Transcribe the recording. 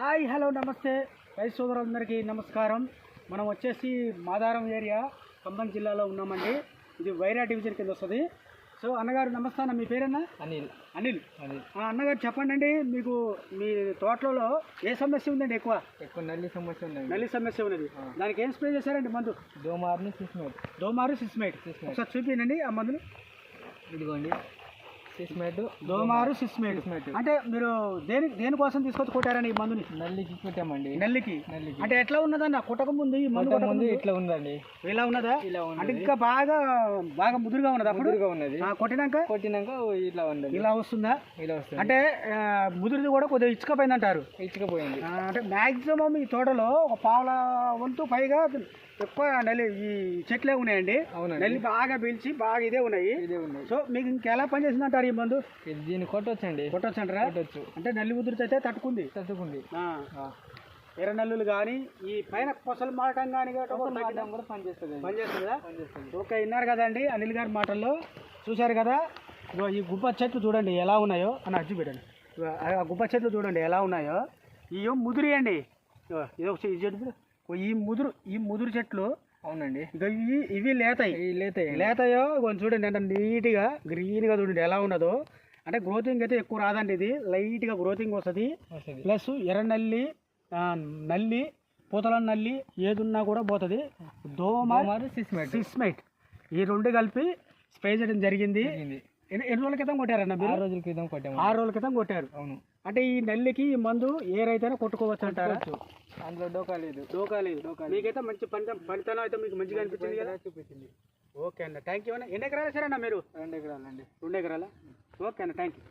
Hi hello నమస్తే. రైతు సోదరులందరికీ నమస్కారం. మనం వచ్చేసి మాదారం ఏరియా ఖమ్మం జిల్లాలో ఉన్నామండి. ఇది వైరా డివిజన్ కింద వస్తుంది. సో అన్నగారు నమస్తే అన్న మీ పేరన్నా? అనిల్. అనిల్. అనిల్. ఆ, అన్నగారు చెప్పండి అండి మీకు మీ తోటలలో ఏ సమస్య ఉందండి ఎక్కువ? ఎక్కువ నల్లి సమస్య ఉందండి. నల్లి సమస్య ఉన్నది. దానికి ఏం స్ప్రే చేశారండి మందు? దోమార్ని సిస్మేట్. దోమారు సిస్మేట్. ఒకసారి చూపించండి ఆ మందుని. ఇదిగోండి. సిస్మేట్ దోమారు సిస్మేట్ అంటే మీరు దేని దేనికోసం తీసుకొచ్చి కొట్టారండి ఈ మందుని? నల్లికి పెట్టామండి నెల్లికి? నల్లికి అంటే ఎట్లా ఉన్నదన్న కుట్టక ముందు ఈ మందు ముందు ఇట్లా ఉందండి. ఇలా ఉన్నదా? ఇలా అంటే ఉన్నది ఇంకా బాగా బాగా ముదురుగా ఉన్నది ముదురుగా ఉన్నది. కొట్టినాక? కొట్టినాక ఇట్లా ఉన్నది ఇలా వస్తుందా? ఇలా వస్తుంది. అంటే ముదురుది కూడా కొద్దిగా ఇచ్చుకపోయింది. అంటారు ఇచ్చుకపోయింది అంటే మ్యాక్సిమం ఈ తోటలో ఒక పావుల వంతు పైగా ఎక్కువ నెల్లి ఈ చెట్లే ఉన్నాయండి. అవునండి. నెల్లి బాగా పీల్చి బాగా ఇదే ఉన్నాయి. సో మీకు ఇంకెలా పనిచేసింది అంటారు ఈ మందు? ఇది దీన్ని కొట్టొచ్చండి. కొట్టొచ్చు అంటారా కొట్టొచ్చు. అంటే నల్లి అయితే తట్టుకుంది? తట్టుకుంది. ఎర్ర నల్లులు కానీ ఈ పైన కొసలు మారటం కానీ కూడా పనిచేస్తుంది పనిచేస్తుందా? ఓకే విన్నారు కదండి అనిల్ గారి మాటల్లో. చూశారు కదా? ఇగో ఈ గుబ్బ చెట్లు చూడండి ఎలా ఉన్నాయో. అని అచ్చి పెట్టండి ఆ గుబ్బ చెట్లు చూడండి ఎలా ఉన్నాయో. ఇవి ముదురు అండి ఇది చెట్టు ఈ ముదురు ఈ ముదురు చెట్లు అవునండి. ఇక ఇవి ఇవి లేతాయి. ఈ లేత లేతాయో కొంచెం చూడండి అంటే నీట్గా గ్రీన్గా చూడండి ఎలా ఉన్నదో. అంటే గ్రోతింగ్ అయితే ఎక్కువ రాదండి ఇది. లైట్గా గ్రోతింగ్ వస్తుంది. ప్లస్ ఎర్ర నల్లి నల్లి పూతల నల్లి ఏదున్నా కూడా పోతుంది. దోమ దోమారు సిస్మేట్ సిస్మైట్ ఈ రెండు కలిపి స్ప్రే చేయడం జరిగింది. ఎన్ని రోజుల క్రితం కొట్టారన్న ఆరు రోజుల క్రితం కొట్టాము ఆరు రోజుల క్రితం కొట్టారు. అవును. అంటే ఈ నల్లికి ఈ మందు ఏ రైతైనా కొట్టుకోవచ్చు అంటారా? అందులో డోకా లేదు. డోకా లేదు మీకైతే మంచి ఫలితం ఫలితం అయితే మీకు మంచిగా అనిపించింది కదా? చూపించింది ఓకే అన్న థ్యాంక్ యూ అన్న. ఎన్ని ఎకరాలు సరేనా మీరు? రెండు ఎకరాలండి. రెండు ఎకరాలా? ఓకే అన్న థ్యాంక్ యూ